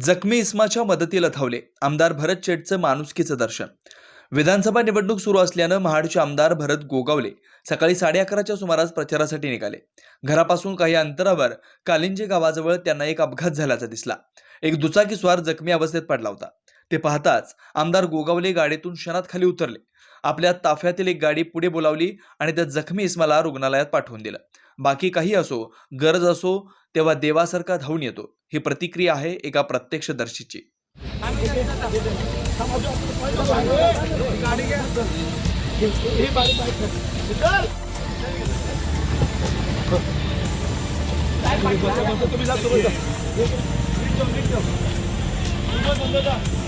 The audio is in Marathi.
जखमी इस्माच्या मदतीला धावले. आमदार भरत शेटचं माणुसकीचं दर्शन. विधानसभा निवडणूक सुरू असल्यानं महाडचे आमदार भरत गोगावले. सकाळी साडे अकराच्या सुमारास प्रचारासाठी निघाले. घरापासून काही अंतरावर कालिंजे गावाजवळ त्यांना एक अपघात झाल्याचा दिसला. एक दुचाकी स्वार जखमी अवस्थेत पडला होता. ते पाहताच आमदार गोगावले गाडीतून क्षणात खाली उतरले. आपल्या ताफ्यातील एक गाडी पुढे बोलावली आणि त्या जखमी इस्माला रुग्णालयात पाठवून दिलं. बाकी काही असो गरज असो तेव्हा देवासारखा धावून येतो. ही प्रतिक्रिया आहे एका प्रत्यक्षदर्शीची तुम्ही